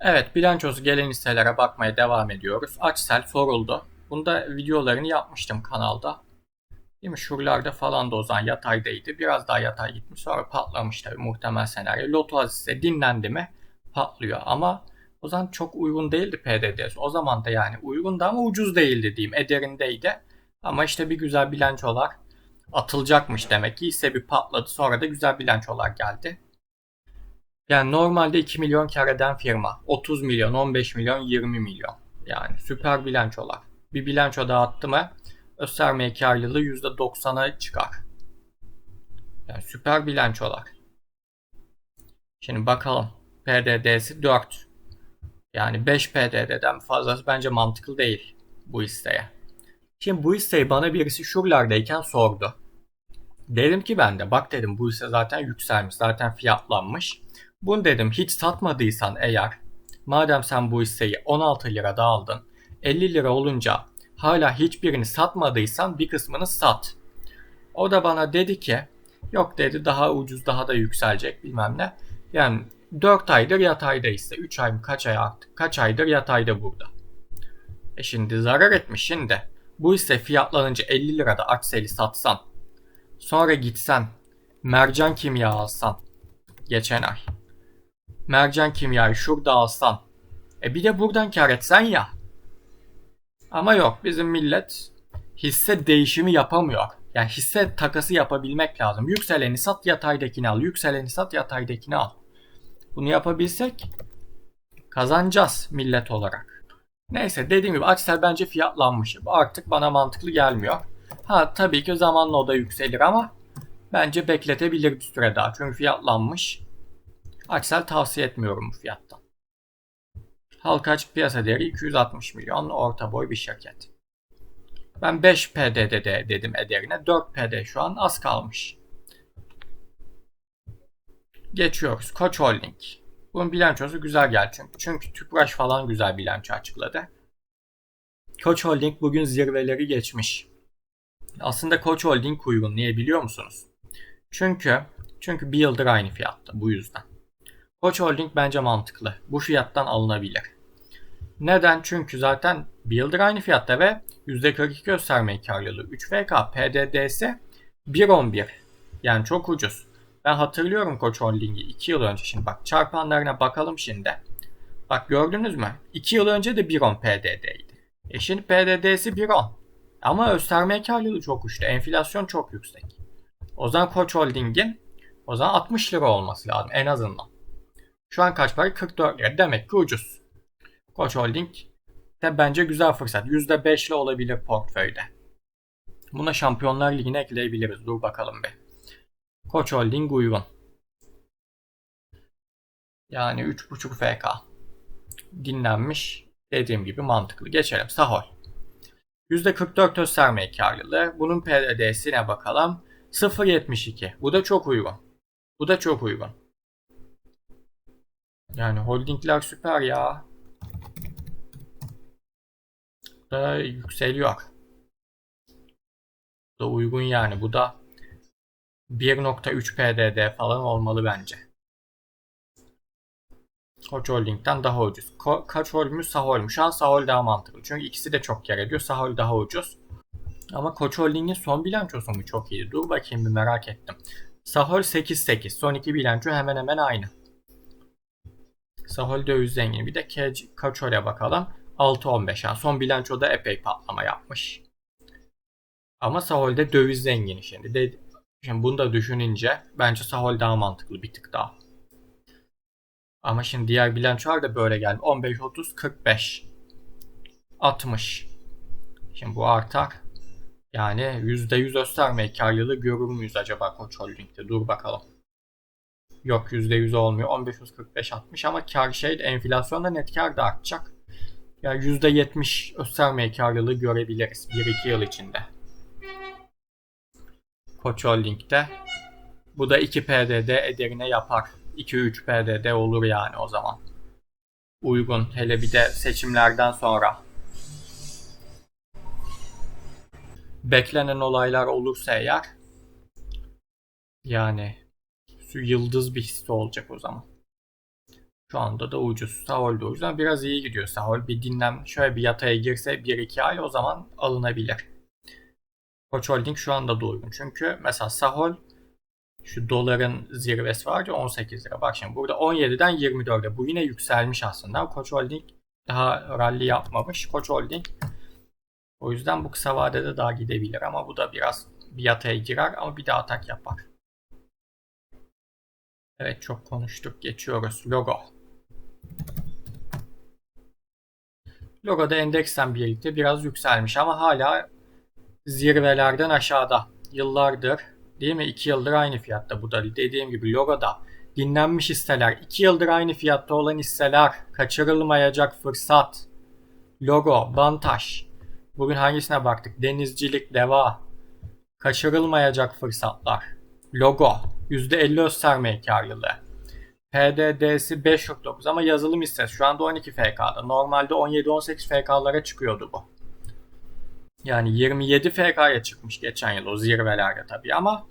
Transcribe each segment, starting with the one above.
Evet, bilançosu gelen hisselere bakmaya devam ediyoruz. Açsel soruldu. Bunda videolarını yapmıştım kanalda. Değil mi? Şuralarda falan da o zaman yataydaydı. Biraz daha yatay gitmiş. Sonra patlamış tabii muhtemel senaryo. Loto Aziz'e dinlendi mi patlıyor. Ama o zaman çok uygun değildi PDDS. O zaman da yani uygundu ama ucuz değildi diyeyim. Ederindeydi. Ama işte bir güzel bilançolar atılacakmış demek ki. Hisse bir patladı. Sonra da güzel bilançolar geldi. Yani normalde 2 milyon kar eden firma 30 milyon, 15 milyon, 20 milyon. Yani süper bilançolar. Bir bilanço dağıttı mı göstermeye karlılığı %90'a çıkar. Yani süper bilançolar. Şimdi bakalım. PDD'si 4. Yani 5 PDD'den fazlası bence mantıklı değil bu hisseye. Şimdi bu hisseyi bana birisi şuralardayken sordu. Dedim ki ben de bak dedim bu hisse zaten yükselmiş zaten fiyatlanmış. Bunu dedim hiç satmadıysan eğer madem sen bu hisseyi 16 lirada aldın 50 lira olunca hala hiçbirini satmadıysan bir kısmını sat. O da bana dedi ki yok dedi daha ucuz daha da yükselecek bilmem ne. Yani 4 aydır yatayda ise 3 ay mı kaç ay artık kaç aydır yatayda burada. E şimdi zarar etmiş şimdi. Bu hisse fiyatlanınca 50 lirada Aksel'i satsan sonra gitsen mercan kimya alsan geçen ay. Mercan kimyayı şurada alsan. E bir de buradan kar etsen ya. Ama yok bizim millet hisse değişimi yapamıyor. Yani hisse takası yapabilmek lazım. Yükseleni sat yataydakini al. Yükseleni sat yataydakini al. Bunu yapabilsek kazanacağız millet olarak. Neyse dediğim gibi Axel bence fiyatlanmış. Artık bana mantıklı gelmiyor. Ha tabii ki zamanla o da yükselir ama bence bekletebilir bir süre daha. Çünkü fiyatlanmış. Axel tavsiye etmiyorum bu fiyattan. Halka açık piyasa değeri 260 milyon orta boy bir şirket. Ben 5 PD'de de dedim ederine 4 PD şu an az kalmış. Geçiyoruz. Koç Holding. Bunun bilançosu güzel geldi çünkü. Çünkü Tüpraş falan güzel bilanço açıkladı. Koç Holding bugün zirveleri geçmiş. Aslında Koç Holding uygun. Niye biliyor musunuz? Çünkü çünkü bir yıldır aynı fiyatta bu yüzden. Koç Holding bence mantıklı. Bu fiyattan alınabilir. Neden? Çünkü zaten bir yıldır aynı fiyatta ve %42 gösterme karlılığı. 3FK PDD'si 1.11. Yani çok ucuz. Ben hatırlıyorum Koç Holding'i 2 yıl önce. Şimdi bak çarpanlarına bakalım şimdi. Bak gördünüz mü? 2 yıl önce de 1.10 PDD'ydi. E şimdi PDD'si 1.10. Ama gösterme karlılığı çok uçtu. Enflasyon çok yüksek. O zaman Koç Holding'in o zaman 60 lira olması lazım en azından. Şu an kaç para? 44 lira. Demek ki ucuz. Koç Holding de bence güzel fırsat. %5'li olabilir portföyde. Buna Şampiyonlar Ligi'ne ekleyebiliriz. Dur bakalım bir. Koç Holding uygun. Yani 3.5 FK. Dinlenmiş. Dediğim gibi mantıklı. Geçelim. Sahol. %44 öz sermaye karlılığı. Bunun PDD'sine bakalım. 0.72. Bu da çok uygun. Bu da çok uygun. Yani holdingler süper ya. Da yükseliyor. Bu da uygun yani. Bu da 1.3 PDD falan olmalı bence. Koç Holding'den daha ucuz. Ko Koç Holding mi Sahol mu? Şu an Sahol daha mantıklı. Çünkü ikisi de çok yer ediyor. Sahol daha ucuz. Ama Koç Holding'in son bilançosu mu çok iyi? Dur bakayım bir merak ettim. Sahol 8.8. Son iki bilanço hemen hemen aynı. Sahol döviz zengini. Bir de Koçol'e bakalım. 6.15. Yani son bilançoda epey patlama yapmış. Ama Sahol'de döviz zengini şimdi. De, şimdi bunu da düşününce bence Sahol daha mantıklı bir tık daha. Ama şimdi diğer bilançolar da böyle geldi. 15, 30, 45. 60. Şimdi bu artar. Yani %100 gösterme karlılığı görür müyüz acaba Koç Holding'de? Dur bakalım. Yok %100 olmuyor. 15, 45, 60 ama kar şey enflasyonda net kar da artacak. Yani %70 gösterme karlılığı görebiliriz 1-2 yıl içinde. Koç Holding'de. Bu da 2 PDD ederine yapar. 2-3 PDD olur yani o zaman. Uygun. Hele bir de seçimlerden sonra. Beklenen olaylar olursa eğer yani yıldız bir hisse olacak o zaman. Şu anda da ucuz. Sahol o yüzden biraz iyi gidiyor Sahol. Bir dinlen şöyle bir yataya girse 1-2 ay o zaman alınabilir. Koç Holding şu anda da. Çünkü mesela Sahol şu doların zirvesi var ya 18 lira. Bak şimdi burada 17'den 24'e. Bu yine yükselmiş aslında. Koç Holding daha rally yapmamış. Koç Holding o yüzden bu kısa vadede daha gidebilir ama bu da biraz bir yataya girer ama bir daha atak yapar. Evet çok konuştuk. Geçiyoruz. Logo. Logo da endeksten birlikte biraz yükselmiş ama hala zirvelerden aşağıda. Yıllardır değil mi? 2 yıldır aynı fiyatta bu da dediğim gibi Logo'da dinlenmiş hisseler, 2 yıldır aynı fiyatta olan hisseler, kaçırılmayacak fırsat, Logo, Bantaş. Bugün hangisine baktık? Denizcilik, Deva. Kaçırılmayacak fırsatlar. Logo. %50 gösterme karlılığı. PDD'si 5.9 ama yazılım hissesi şu anda 12 FK'da. Normalde 17-18 FK'lara çıkıyordu bu. Yani 27 FK'ya çıkmış geçen yıl o zirvelerde tabii ama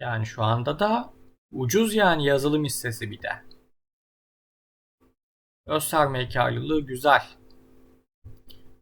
yani şu anda da ucuz yani yazılım hissesi bir de. Gösterme karlılığı güzel.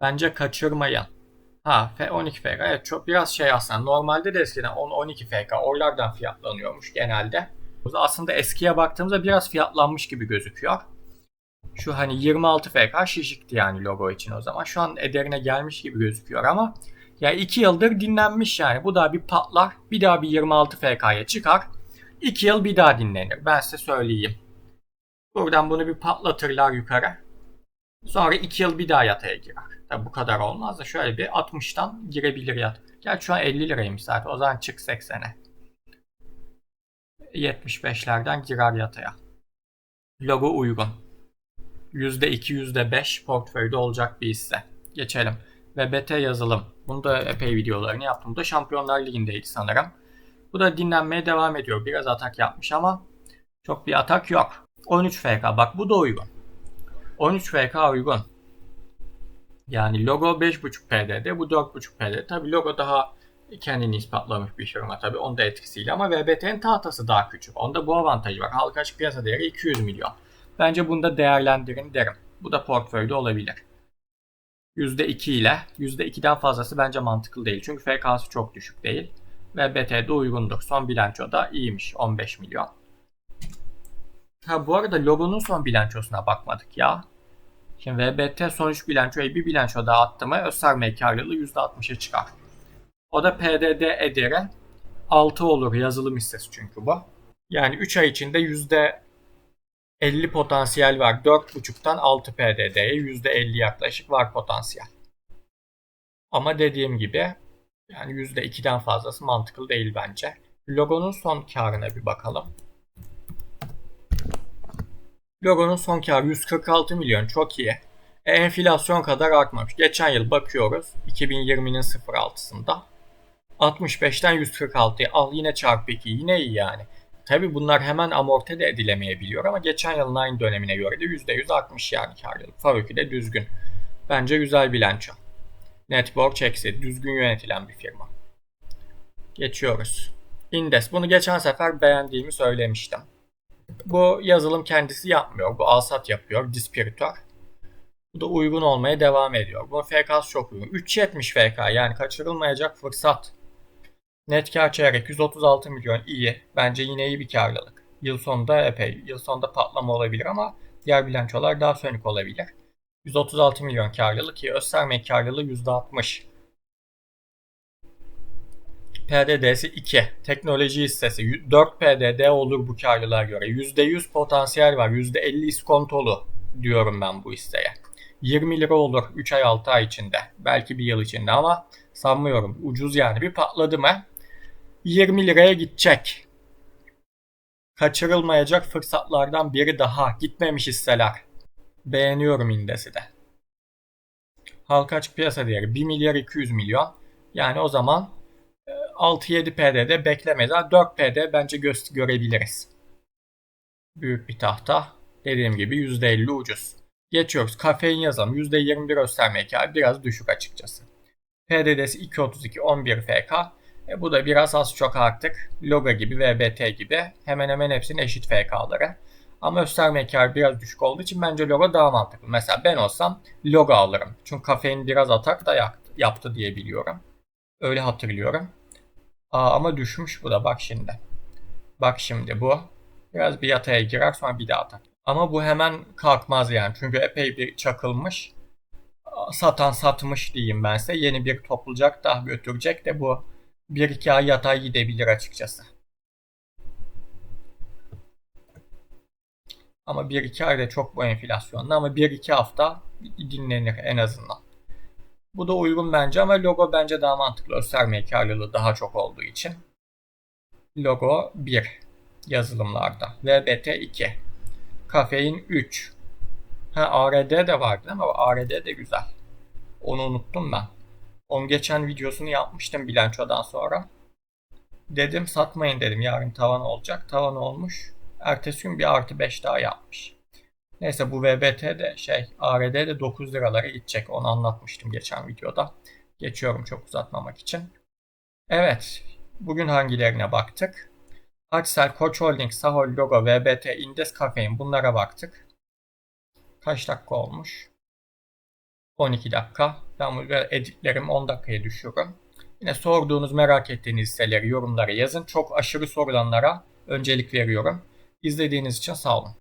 Bence kaçırmayın. Ha F12 FK evet çok biraz şey aslında normalde de eskiden 10-12 FK oralardan fiyatlanıyormuş genelde. Aslında eskiye baktığımızda biraz fiyatlanmış gibi gözüküyor. Şu hani 26 FK şişikti yani logo için o zaman. Şu an ederine gelmiş gibi gözüküyor ama ya 2 yıldır dinlenmiş yani. Bu da bir patlar. Bir daha bir 26 FK'ya çıkar. 2 yıl bir daha dinlenir. Ben size söyleyeyim. Buradan bunu bir patlatırlar yukarı. Sonra 2 yıl bir daha yataya girer. Tabi bu kadar olmaz da şöyle bir 60'tan girebilir yat. Gel şu an 50 liraymış zaten. O zaman çık 80'e. 75'lerden girer yataya. Logo uygun. %2, %5 portföyde olacak bir hisse. Geçelim. VBT yazılım. Bunu da epey videolarını yaptım. Bu da Şampiyonlar Ligi'ndeydi sanırım. Bu da dinlenmeye devam ediyor. Biraz atak yapmış ama çok bir atak yok. 13 FK. Bak bu da uygun. 13 FK uygun. Yani logo 5.5 PD'de, bu 4.5 PD. Tabi logo daha kendini ispatlamış bir firma tabi onun da etkisiyle ama VBT'nin tahtası daha küçük. Onda bu avantajı var. Halka açık piyasa değeri 200 milyon. Bence bunu da değerlendirin derim. Bu da portföyde olabilir. %2 ile %2'den fazlası bence mantıklı değil. Çünkü FK'sı çok düşük değil. VBT'de uygundur. Son bilanço da iyiymiş. 15 milyon. Ha bu arada logonun son bilançosuna bakmadık ya. Şimdi VBT sonuç bilançoyu bir bilanço daha attı mı Özserme karlılığı %60'a çıkar. O da PDD ederi 6 olur yazılım hissesi çünkü bu. Yani 3 ay içinde %50 potansiyel var. 4.5'tan 6 PDD'ye %50 yaklaşık var potansiyel. Ama dediğim gibi yani %2'den fazlası mantıklı değil bence. Logonun son karına bir bakalım. Logonun son karı 146 milyon çok iyi. E, enflasyon kadar artmamış. Geçen yıl bakıyoruz 2020'nin 06'sında 65'ten 146'ya al yine çarpı 2 yine iyi yani. Tabi bunlar hemen amorti de edilemeyebiliyor ama geçen yılın aynı dönemine göre de %100 artmış yani karlılık. Fabriki de düzgün. Bence güzel bilanço. Net borç eksi düzgün yönetilen bir firma. Geçiyoruz. Indes. Bunu geçen sefer beğendiğimi söylemiştim. Bu yazılım kendisi yapmıyor. Bu alsat yapıyor. Dispiritör. Bu da uygun olmaya devam ediyor. Bu FK'sı çok uygun. 3.70 FK yani kaçırılmayacak fırsat. Net kar çeyrek 136 milyon iyi. Bence yine iyi bir karlılık. Yıl sonunda epey. Yıl sonunda patlama olabilir ama diğer bilançolar daha sönük olabilir. 136 milyon karlılık ki Özserme karlılığı %60. PDD'si 2. Teknoloji hissesi 4 PDD olur bu karlılığa göre. %100 potansiyel var. %50 iskontolu diyorum ben bu hisseye. 20 lira olur 3 ay 6 ay içinde. Belki bir yıl içinde ama sanmıyorum. Ucuz yani bir patladı mı 20 liraya gidecek. Kaçırılmayacak fırsatlardan biri daha. Gitmemiş hisseler. Beğeniyorum indesi de. Halka açık piyasa değeri 1 milyar 200 milyon. Yani o zaman 6-7 PD'de beklemeyiz. 4 PD bence gö- görebiliriz. Büyük bir tahta. Dediğim gibi %50 ucuz. Geçiyoruz. Kafein yazalım. %21 gösterme hikaye biraz düşük açıkçası. PDD'si 2.32 11 FK. E, bu da biraz az çok artık Loga gibi VBT gibi hemen hemen hepsinin eşit FK'ları. Ama gösterme karı biraz düşük olduğu için bence logo daha mantıklı. Mesela ben olsam logo alırım. Çünkü kafein biraz atak da yaptı, yaptı diye biliyorum. Öyle hatırlıyorum. Aa, ama düşmüş bu da bak şimdi. Bak şimdi bu. Biraz bir yataya girer sonra bir daha atar. Ama bu hemen kalkmaz yani. Çünkü epey bir çakılmış. Satan satmış diyeyim ben size. Yeni bir toplayacak da götürecek de bu 1-2 ay yatay gidebilir açıkçası. Ama 1-2 ayda çok bu enflasyonda ama 1-2 hafta dinlenir en azından. Bu da uygun bence ama logo bence daha mantıklı. Gösterme karlılığı daha çok olduğu için. Logo 1 yazılımlarda. VBT 2. Kafein 3. Ha ARD de vardı ama ARD de güzel. Onu unuttum ben. Onun geçen videosunu yapmıştım bilançodan sonra. Dedim satmayın dedim yarın tavan olacak. Tavan olmuş. Ertesi gün bir artı 5 daha yapmış. Neyse bu VBT de şey ARD de 9 liralara gidecek. Onu anlatmıştım geçen videoda. Geçiyorum çok uzatmamak için. Evet. Bugün hangilerine baktık? Aksel, Koç Holding, Sahol, Logo, VBT, Indes, Kafein bunlara baktık. Kaç dakika olmuş? 12 dakika. Ben bu editlerimi 10 dakikaya düşürürüm. Yine sorduğunuz, merak ettiğiniz hisseleri yorumlara yazın. Çok aşırı sorulanlara öncelik veriyorum. İzlediğiniz için sağ olun.